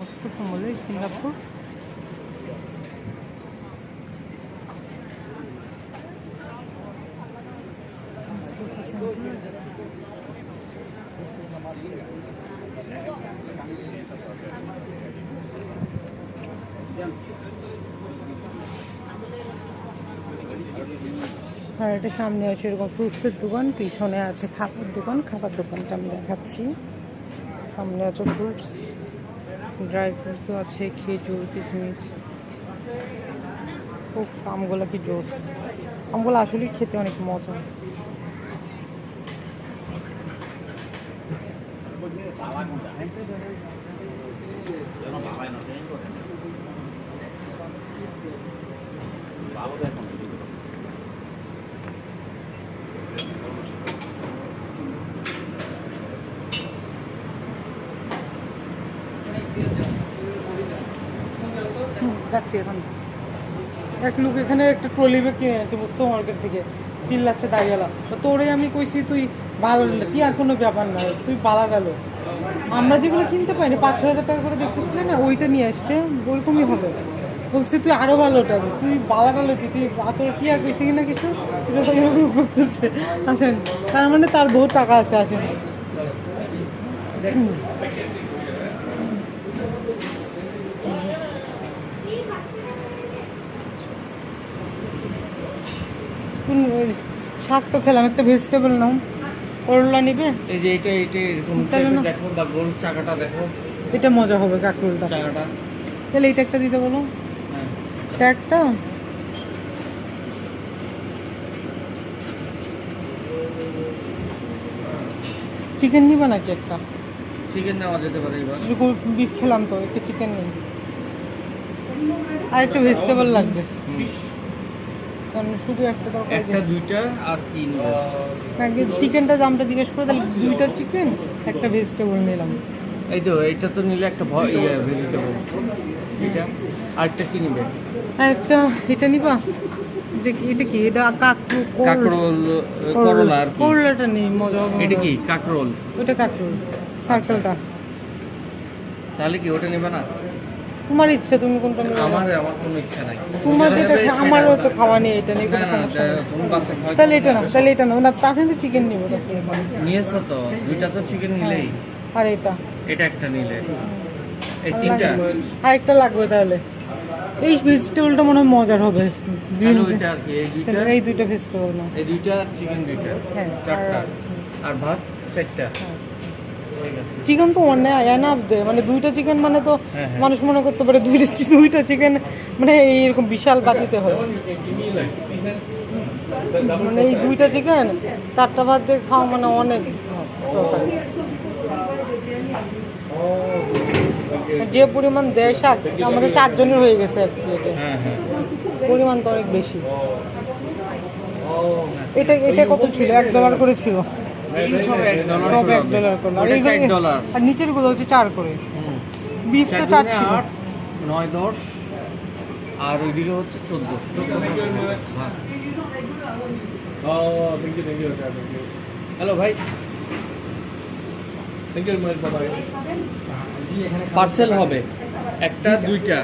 Singapur. আর এটা সামনে আছে এরকম ফ্রুটসের দোকান, পিছনে আছে খাবার দোকান, খাবার দোকানটা আমি দেখাচ্ছি। সামনে আছে ফ্রুটস ড্রাই ফ্রুটসও আছে খেজুর কিশমিশ ও আমগুলো কি জোস আমগুলো আসলেই খেতে অনেক মজা হুম, যাচ্ছি এখন। এক লোক এখানে একটা ট্রলি ব্যাগ কিনে আছে বুঝতো মার্কেট থেকে। চিল্লাচ্ছে দাঁড়িয়েলা তো তোরে আমি কইছি, তুই ভালো না, কি আর কোনো ব্যাপার না, তুই পালা গেল। আমরা যেগুলো কিনতে পাইনি, পাঁচ ছ হাজার টাকা করে দেখতেছিলি না, ওইটা নিয়ে আসছে ওইরকমই হবে। বলছে, তুই আরও ভালোটা তুই বালা গেল কি, তুই তোর কি আর কইছে কিনা কিছু? এরকম করতেছে আসেন। তার মানে তার বহুত টাকা আছে, আসেন। কোন শাক তো খেলাম একটা ভেজিটেবল নাও। করলা নিবে? এই যে এটা এটা এরকম দেখো বা গোল চাকাটা দেখো। এটা মজা হবে কাকরোলটা চাকাটা। তাহলে এটা একটা দিতে বলো। হ্যাঁ। একটা? চিকেন নিবা নাকি একটা? চিকেন নেওয়া যেতে পারে এবার। বিফ খেলাম তো একটা চিকেন নেই। আর একটা ভেজিটেবল লাগবে কারণ শুধু একটা তরকারি একটা দুইটা আর কি আগে চিকেনটা দামটা জিজ্ঞেস করে তাহলে দুইটা চিকেন একটা ভেজিটেবল নিলাম। এই তো এটা তো নিলে একটা ইয়ে ভেজিটেবল এটা আরেকটা কি নিবে? একটা এটা নিবা? দেখি এটা কি? এটা কাকরোল করলা। আর কি? করলাটা নেই মজা এটা কি? কাকরোল। ওটা কাকরুল সার্কেলটা তাহলে কি ওটা নেবে না? তোমার ইচ্ছা তুমি কোনটা নেবে আমার আমার কোনো ইচ্ছা নাই। তোমার যেটা আমারও তো খাওয়া নেই এটা নেই। কোনো সমস্যা তাহলে এটা না তাহলে এটা না না তো চিকেন নিবো নিয়েছো তো দুইটা তো চিকেন নিলেই। আর এটা? এটা একটা নিলে। এই তিনটা? আর একটা লাগবে তাহলে। এই ভেজিটেবলটা মনে হয় মজার হবে। ওইটা আর কি? এই দুইটা? এই দুইটা ভেজিটেবল না। এই দুইটা চিকেন দুইটা? হ্যাঁ, চারটা? আর- ভাত? চারটা? হ্যাঁ। চিকেন তো অনেক এনাফ দে মানে দুইটা চিকেন মানে তো হ্যাঁ, হ্যাঁ। মানুষ মনে করতে পারে দুইটা দুইটা চিকেন মানে এইরকম বিশাল বাটিতে হয়। মানে এই দুইটা চিকেন চারটা ভাত দিয়ে খাওয়া মানে অনেক যে পরিমাণ দেয় শাক আমাদের চারজনের হয়ে গেছে এক প্লেটে হ্যাঁ হ্যাঁ। পরিমাণ তো অনেক বেশি। এটা এটা কত ছিল? এক ডলার করে ছিল। সব এক ডলার আর নিচেরগুলো হচ্ছে চার করে। হুম। বিফ তো চার ছিল নয় দশ আর ওইদিকে হচ্ছে চোদ্দ। চোদ্দ হ্যালো ভাই। পার্সেল হবে। একটা দুইটা।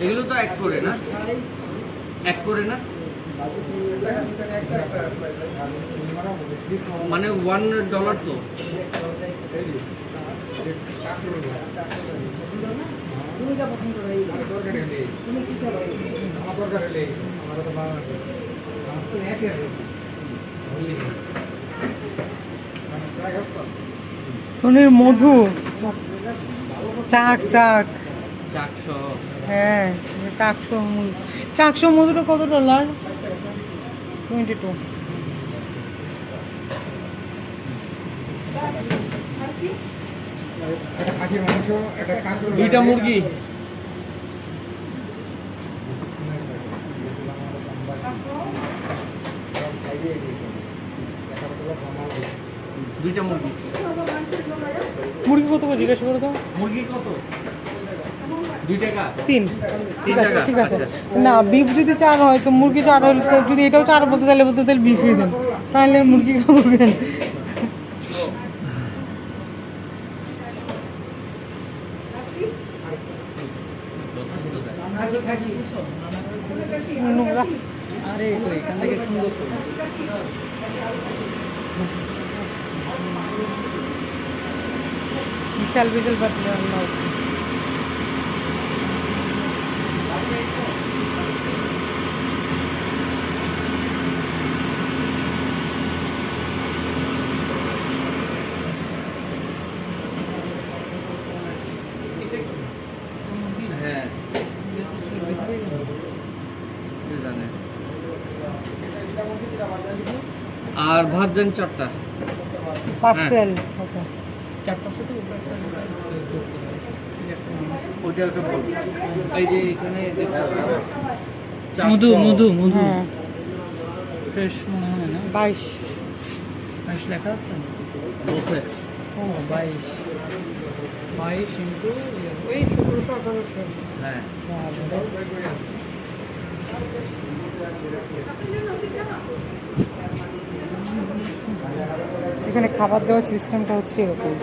এগুলো তো এক করে না? এক করে না? মানে ওয়ান ডলার তো। মধু। চাক চাক। চারশো হ্যাঁ চাকশো মধু। চাকশো মধুটা কত ডলার টোয়েন্টি টু দুইটা মুরগি? দুইটা মুরগি। মুরগি কত জিজ্ঞাসা করে দাও। মুরগি কত? তিন। ঠিক আছে ঠিক আছে। না বিফ যদি চার হয় তো মুরগি চার হলে যদি এটাও চার বলতে তাহলে বলতে তাহলে বিফই দেন। তাহলে মুরগি দেন বিশাল বিশাল পাতলা আর ভাত দেন চারটা। হ্যাঁ। তেল ওকে। চারটার সাথে ওটা ওটা বল এই যে এখানে মধু মধু মধু। হ্যাঁ। ফ্রেশ মনে হয় না? বাইশ। ফ্রেশ লেখা আছে? ও বাইশ। বাইশ ইন্টু এই সতেরোশো আঠারোশো। হ্যাঁ। এখানে খাবার দেওয়ার সিস্টেমটা হচ্ছে এরকম।